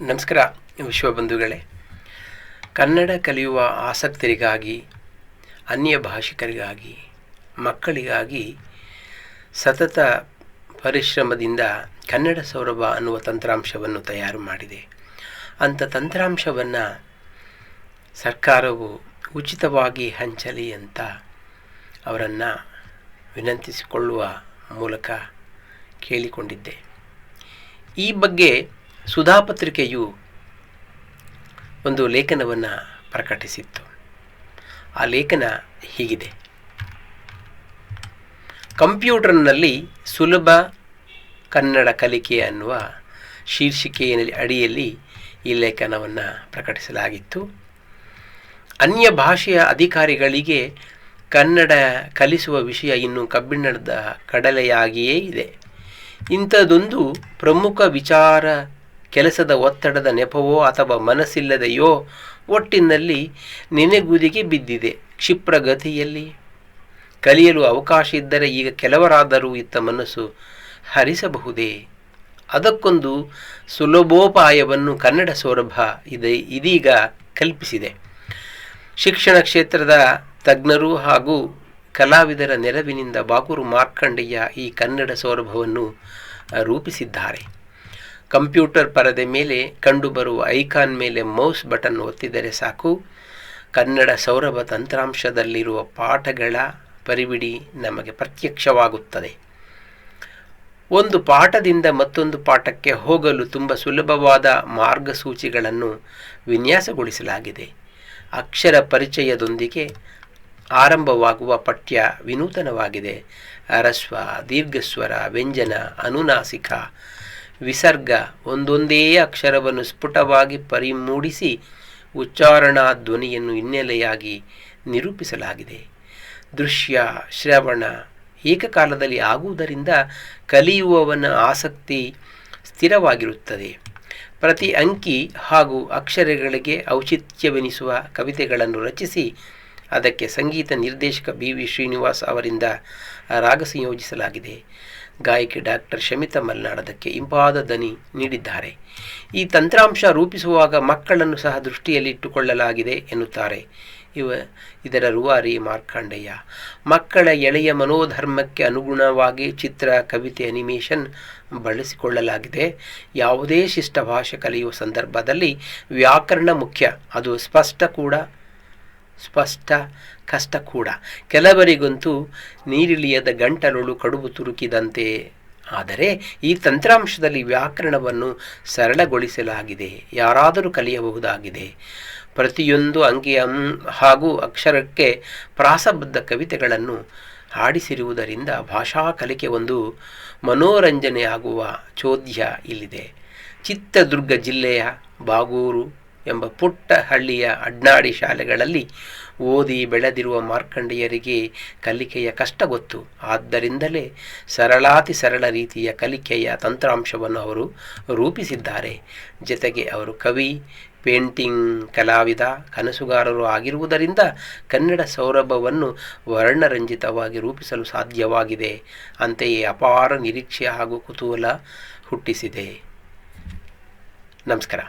ನಮಸ್ಕಾರ ವಿಶ್ವಬಂಧುಗಳೇ ಕನ್ನಡ ಕಲಿಯುವ ಆಸಕ್ತರಿಗಾಗಿ, ಅನ್ಯ ಭಾಷಿಕರಿಗಾಗಿ, ಮಕ್ಕಳಿಗಾಗಿ ಸತತ ಪರಿಶ್ರಮದಿಂದ ಕನ್ನಡ ಸೌರಭ ಅನ್ನುವ ತಂತ್ರಾಂಶವನ್ನು ತಯಾರು ಮಾಡಿದೆ. ಅಂಥ ತಂತ್ರಾಂಶವನ್ನು ಸರ್ಕಾರವು ಉಚಿತವಾಗಿ ಹಂಚಲಿ ಅಂತ ಅವರನ್ನು ವಿನಂತಿಸಿಕೊಳ್ಳುವ ಮೂಲಕ ಕೇಳಿಕೊಂಡಿದ್ದೆ. ಈ ಬಗ್ಗೆ ಸುಧಾ ಪತ್ರಿಕೆಯು ಒಂದು ಲೇಖನವನ್ನು ಪ್ರಕಟಿಸಿತ್ತು. ಆ ಲೇಖನ ಹೀಗಿದೆ. ಕಂಪ್ಯೂಟರ್ನಲ್ಲಿ ಸುಲಭ ಕನ್ನಡ ಕಲಿಕೆ ಅನ್ನುವ ಶೀರ್ಷಿಕೆಯಲ್ಲಿ ಅಡಿಯಲ್ಲಿ ಈ ಲೇಖನವನ್ನು ಪ್ರಕಟಿಸಲಾಗಿತ್ತು. ಅನ್ಯ ಭಾಷೆಯ ಅಧಿಕಾರಿಗಳಿಗೆ ಕನ್ನಡ ಕಲಿಸುವ ವಿಷಯ ಇನ್ನೂ ಕಬ್ಬಿಣದ ಕಡಲೆಯಾಗಿಯೇ ಇದೆ. ಇಂಥದೊಂದು ಪ್ರಮುಖ ವಿಚಾರ ಕೆಲಸದ ಒತ್ತಡದ ನೆಪವೋ ಅಥವಾ ಮನಸ್ಸಿಲ್ಲದೆಯೋ ಒಟ್ಟಿನಲ್ಲಿ ನೆನೆಗುದಿಗೆ ಬಿದ್ದಿದೆ ಕ್ಷಿಪ್ರಗತಿಯಲ್ಲಿ. ಕಲಿಯಲು ಅವಕಾಶ ಇದ್ದರೆ ಈಗ ಕೆಲವರಾದರೂ ಇತ್ತ ಮನಸ್ಸು ಹರಿಸಬಹುದೇ? ಅದಕ್ಕೊಂದು ಸುಲಭೋಪಾಯವನ್ನು ಕನ್ನಡ ಸೌರಭ ಇದೆ, ಇದೀಗ ಕಲ್ಪಿಸಿದೆ. ಶಿಕ್ಷಣ ಕ್ಷೇತ್ರದ ತಜ್ಞರು ಹಾಗೂ ಕಲಾವಿದರ ನೆರವಿನಿಂದ ಬಾಗೂರು ಮಾರ್ಕಂಡಯ್ಯ ಈ ಕನ್ನಡ ಸೌರಭವನ್ನು ರೂಪಿಸಿದ್ದಾರೆ. ಕಂಪ್ಯೂಟರ್ ಪರದೆ ಮೇಲೆ ಕಂಡುಬರುವ ಐಕಾನ್ ಮೇಲೆ ಮೌಸ್ ಬಟನ್ ಒತ್ತಿದರೆ ಸಾಕು. ಕನ್ನಡ ಸೌರಭ ತಂತ್ರಾಂಶದಲ್ಲಿರುವ ಪಾಠಗಳ ಪರಿವಿಡಿ ನಮಗೆ ಪ್ರತ್ಯಕ್ಷವಾಗುತ್ತದೆ. ಒಂದು ಪಾಠದಿಂದ ಮತ್ತೊಂದು ಪಾಠಕ್ಕೆ ಹೋಗಲು ತುಂಬ ಸುಲಭವಾದ ಮಾರ್ಗಸೂಚಿಗಳನ್ನು ವಿನ್ಯಾಸಗೊಳಿಸಲಾಗಿದೆ. ಅಕ್ಷರ ಪರಿಚಯದೊಂದಿಗೆ ಆರಂಭವಾಗುವ ಪಠ್ಯ ವಿನೂತನವಾಗಿದೆ. ಅರಸ್ವ, ದೀರ್ಘಸ್ವರ, ವ್ಯಂಜನ, ಅನುನಾಸಿಕ ವಿಸರ್ಗ. ಒಂದೊಂದೇ ಅಕ್ಷರವನ್ನು ಸ್ಫುಟವಾಗಿ ಪರಿಮೂಡಿಸಿ ಉಚ್ಚಾರಣಾ ಧ್ವನಿಯನ್ನು ಹಿನ್ನೆಲೆಯಾಗಿ ನಿರೂಪಿಸಲಾಗಿದೆ. ದೃಶ್ಯ, ಶ್ರವಣ ಏಕಕಾಲದಲ್ಲಿ ಆಗುವುದರಿಂದ ಕಲಿಯುವವನ ಆಸಕ್ತಿ ಸ್ಥಿರವಾಗಿರುತ್ತದೆ. ಪ್ರತಿ ಅಂಕಿ ಹಾಗೂ ಅಕ್ಷರಗಳಿಗೆ ಔಚಿತ್ಯವೆನಿಸುವ ಕವಿತೆಗಳನ್ನು ರಚಿಸಿ ಅದಕ್ಕೆ ಸಂಗೀತ ನಿರ್ದೇಶಕ ಬಿ ವಿ ಶ್ರೀನಿವಾಸ್ ಅವರಿಂದ ರಾಗ ಸಂಯೋಜಿಸಲಾಗಿದೆ ಗಾಯಕಿ ಡಾಕ್ಟರ್ ಶಮಿತಾ ಮಲ್ನಾಡದಕ್ಕೆ ಇಂಪಾದ ದನಿ ನೀಡಿದ್ದಾರೆ. ಈ ತಂತ್ರಾಂಶ ರೂಪಿಸುವಾಗ ಮಕ್ಕಳನ್ನು ಸಹ ದೃಷ್ಟಿಯಲ್ಲಿಟ್ಟುಕೊಳ್ಳಲಾಗಿದೆ ಎನ್ನುತ್ತಾರೆ ಇವ ಇದರ ರುವಾರಿ ಮಾರ್ಕಾಂಡಯ್ಯ ಮಕ್ಕಳ ಎಳೆಯ ಮನೋಧರ್ಮಕ್ಕೆ ಅನುಗುಣವಾಗಿ ಚಿತ್ರ, ಕವಿತೆ, ಅನಿಮೇಷನ್ ಬಳಸಿಕೊಳ್ಳಲಾಗಿದೆ. ಯಾವುದೇ ಶಿಷ್ಟ ಭಾಷೆ ಕಲಿಯುವ ಸಂದರ್ಭದಲ್ಲಿ ವ್ಯಾಕರಣ ಮುಖ್ಯ, ಅದು ಸ್ಪಷ್ಟ ಕೂಡ ಸ್ಪಷ್ಟ ಕಷ್ಟ ಕೂಡ. ಕೆಲವರಿಗಂತೂ ನೀರಿಳಿಯದ ಗಂಟಲುಳು ಕಡುಬು ತುರುಕಿದಂತೆ. ಆದರೆ ಈ ತಂತ್ರಾಂಶದಲ್ಲಿ ವ್ಯಾಕರಣವನ್ನು ಸರಳಗೊಳಿಸಲಾಗಿದೆ. ಯಾರಾದರೂ ಕಲಿಯಬಹುದಾಗಿದೆ. ಪ್ರತಿಯೊಂದು ಅಂಕಿ ಹಾಗೂ ಅಕ್ಷರಕ್ಕೆ ಪ್ರಾಸಬದ್ಧ ಕವಿತೆಗಳನ್ನು ಹಾಡಿಸಿರುವುದರಿಂದ ಭಾಷಾ ಕಲಿಕೆ ಒಂದು ಮನೋರಂಜನೆಯಾಗುವ ಚೋದ್ಯ ಇಲ್ಲಿದೆ. ಚಿತ್ರದುರ್ಗ ಜಿಲ್ಲೆಯ ಬಾಗೂರು ಎಂಬ ಪುಟ್ಟ ಹಳ್ಳಿಯ ಅಡ್ನಾಡಿ ಶಾಲೆಗಳಲ್ಲಿ ಓದಿ ಬೆಳೆದಿರುವ ಮಾರ್ಕಂಡೆಯರಿಗೆ ಕಲಿಕೆಯ ಕಷ್ಟ ಗೊತ್ತು. ಆದ್ದರಿಂದಲೇ ಸರಳಾತಿ ಸರಳ ರೀತಿಯ ಕಲಿಕೆಯ ತಂತ್ರಾಂಶವನ್ನು ಅವರು ರೂಪಿಸಿದ್ದಾರೆ. ಜೊತೆಗೆ ಅವರು ಕವಿ, ಪೇಂಟಿಂಗ್ ಕಲಾವಿದ, ಕನಸುಗಾರರು ಆಗಿರುವುದರಿಂದ ಕನ್ನಡ ಸೌರಭವನ್ನು ವರ್ಣರಂಜಿತವಾಗಿ ರೂಪಿಸಲು ಸಾಧ್ಯವಾಗಿದೆ. ಅಂತೆಯೇ ಅಪಾರ ನಿರೀಕ್ಷೆ ಹಾಗೂ ಕುತೂಹಲ ಹುಟ್ಟಿಸಿದೆ. ನಮಸ್ಕಾರ.